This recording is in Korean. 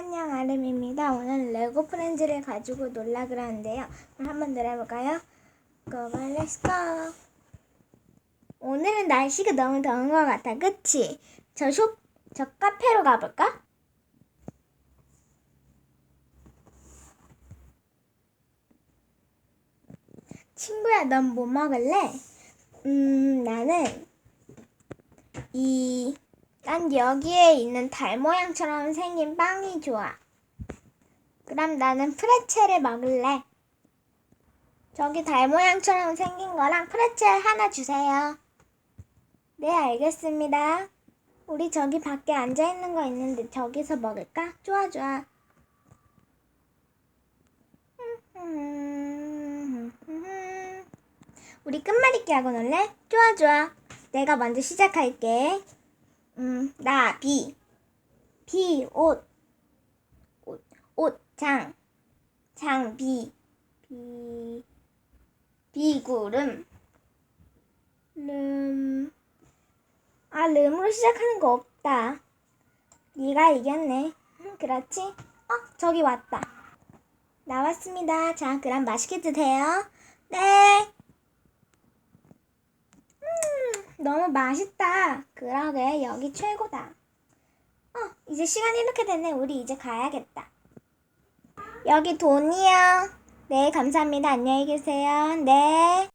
안녕 아름입니다. 오늘 레고 프렌즈를 가지고 놀라 그러는데요. 한번 놀아볼까요? 고고 렛츠고. 오늘은 날씨가 너무 더운 것 같아, 그치? 저 쇼, 저 카페로 가볼까? 친구야, 넌 뭐 먹을래? 음, 나는 이, 난 여기에 있는 달 모양처럼 생긴 빵이 좋아. 그럼 나는 프레첼을 먹을래. 저기 달 모양처럼 생긴 거랑 프레첼 하나 주세요. 네, 알겠습니다. 우리 저기 밖에 앉아 있는 거 있는데 저기서 먹을까? 좋아, 좋아. 우리 끝말잇기 하고 놀래? 좋아, 좋아. 내가 먼저 시작할게. 음, 나, 비. 비, 옷. 옷, 옷, 장. 장, 비. 비. 비구름. 름. 아, 름으로 시작하는 거 없다. 네가 이겼네. 음, 그렇지? 어, 저기 왔다. 나왔습니다. 자, 그럼 맛있게 드세요. 네. 음, 너무 맛있다. 그러게, 여기 최고다. 어, 이제 시간이 이렇게 됐네. 우리 이제 가야겠다. 여기 돈이요. 네, 감사합니다. 안녕히 계세요. 네.